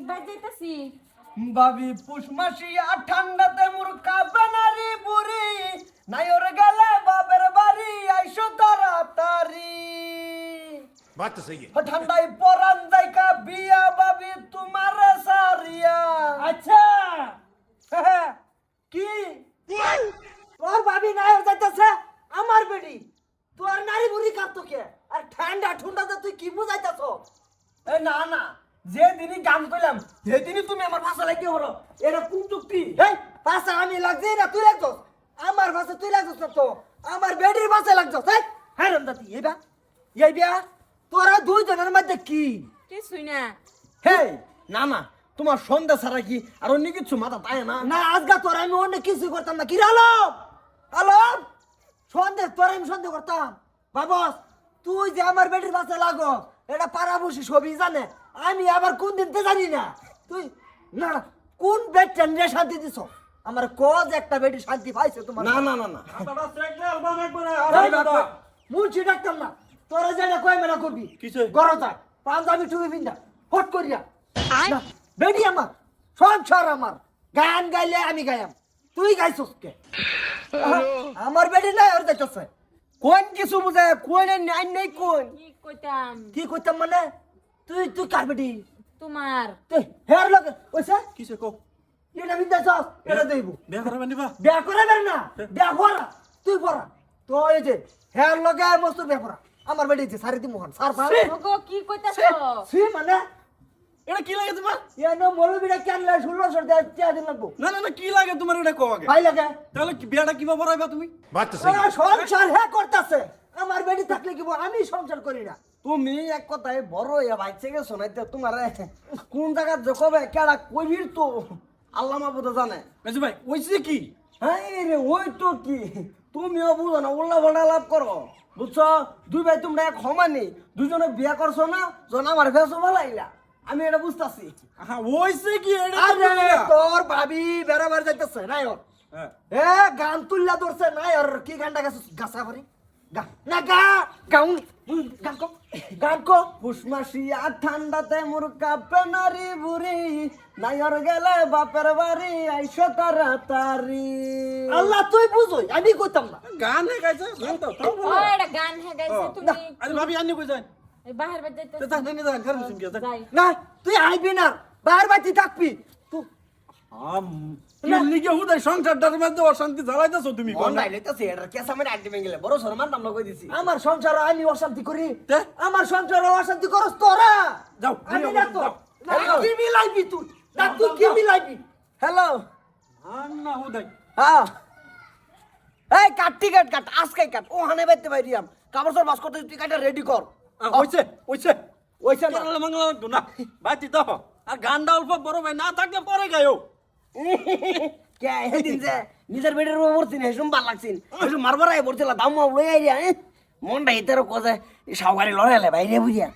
বাবি যাইতাছি আর ঠান্ডাতে মুর কাবে নারী বুড়ি। নাই ওর গেলে বাবের বাড়ি আইসো তাড়াতাড়ি। বাত সহি ঠান্ডায় পরান দাইকা বিয়া ভাবি তোমার সারিয়া। আচ্ছা। হ্যাঁ, হ্যাঁ, কি? তোর বাবি নাই যাইতাছে আমার বেটি। তোর নারী বুড়ি কাঁপতো কে? আর ঠান্ডা ঠান্ডাতে তুই কি বুঝাইতাছ? এ না না। যে দিনই গান কইলাম সেদিনই তুমি আমার ভাষা লাগিয়ে বলো। এটা কোন চুক্তি? এই পাশে আমি লাগছি না তুই লাগছস। আমার পাশে তুই লাগছস না তো। আমার বেটির পাশে লাগছস এই। হ্যাঁ রমদাতি এই বা। এই বিয়া তোরা দুইজনের মধ্যে কি? কিছুই না। হে না না তোমার সন্ধ্যা ছাড়া কি আর অন্য কিছু মাথা তাই না? না আজকা তোর আমি অনেক কিছু করতাম না। কি আলম? আলম? সন্দেহ তোর আমি সন্দেহ করতাম। বাবস তুই যে আমার বেটির পাশে লাগো এটা পাড়া বসি সবই জানে। আমি আবার কোন দিনতে জানি না। তুই না কোন বেটটা নিয়ে শান্তি দিছ? আমার কজ একটা বেটি শান্তি পাইছে তোমার। না না না না। বাবা, মুন্সি ডাক্তার না। তোরা যেটা কয় মেলা করবি? কিসে? গরজা পাঞ্জাবি টুপি পিন্দা ফট করিয়া। না, বেডি আমার। সংসার আমার। গান গাইলে আমি গায়াম তুই গাইছস কে? আমার বেডি নাই আর যাইতেছে। কোন কিছু বুঝে কোন নাই নাই কোন। কি কইতাম? কি কইতাম মানে? তুই তুই কার বেটি? তোমার। তুই হেয়ার লোক ওইসা? কিসে কো এটা বিদ্যা চাস এটা হ্যাঁ। দেইব। বিয়া বা? বিয়া বের না? হ্যাঁ। বিয়া করা তুই পড়া। তো এই যে হেয়ার লগে মস্ত বিয়া করা আমার বেটি যে সারি দি সার ওগো কি কইতাছ? সি মানে? এটা কি লাগে তোমার? কেন লাগে? সর দিন লাগবো? না না না কি লাগে তোমার এটা কো আগে? ভাই লাগে। তাহলে বিয়াটা কীভাবে পড়াইবা তুমি? বাচ্চা সংসার হে করতেছে। আমার বেটি থাকলে কি আমি সংসার করি না। তুমি এক কথায় বড় ইয়া বাইচে গেছো না তোমার কোন জায়গা জকবে কেডা কইবির তো আল্লাহ মাহবুদ জানে। রাজু ভাই ওইছে কি? হ্যাঁ রে ওই তো কি? তুমিও বুঝো না উল্লা ভল্লা লাভ করো। বুঝছ? দুই ভাই তোমরা এক সমানি দুজনে বিয়া করছ না জন আমার ফেসো ভালাইলা আমি এটা বুঝতাছি। ওইছে কি। তোর ভাবি বেড়াবার যাইতেছে নাই ওর হ্যাঁ। এ গান তুললা ধরছে নাই ওর কি গানটা গেছে গাছা ভরি না গা গাউন গান কো গান কো। পুষমাসিয়া ঠান্ডাতে মোর কাপে নারী বুড়ি নাইর গেলে বাপের বাড়ি আইসো তাড়াতাড়ি। আল্লাহ তুই বুঝোই আমি কইতাম না। গান হে গাইছে গান তো তাও ও বলো এটা গান হে গাইছে তুমি আরে ভাবি আনি কই বাহির তে যাই। না তুই আইবি না বাইরে বাতি থাকবি। তুই লিগে হুদাই সংসারটার মধ্যে অশান্তি জ্বালাইতাছো তুমি কোন মন নাইলে তো সেটার কেস আমি আড্ডি ভেঙে বড় সর মানতাম না দিছি। আমার সংসার আমি অশান্তি করি। তে? আমার সংসার অশান্তি করস তোরা। যাও, আমি যাও, না তো। না, কি মিলাইবি তুই? না তুই কি মিলাইবি? হ্যালো আম না হুদাই। হ্যাঁ। এই কাট টিকেট কাট আজকে কাট। ও হানে বাইতে বাইরিয়াম কাপড় সর বাস করতে তুই কাটা রেডি কর। না। মঙ্গলা না। তো। আর গানটা অল্প বড় ভাই না থাকলে পরে গায়ও কে এদিন যে নিজের বেডের উপর মারবার আই পড়ছিল দাম লই আইরিয়া বাইরে বুঝিয়া।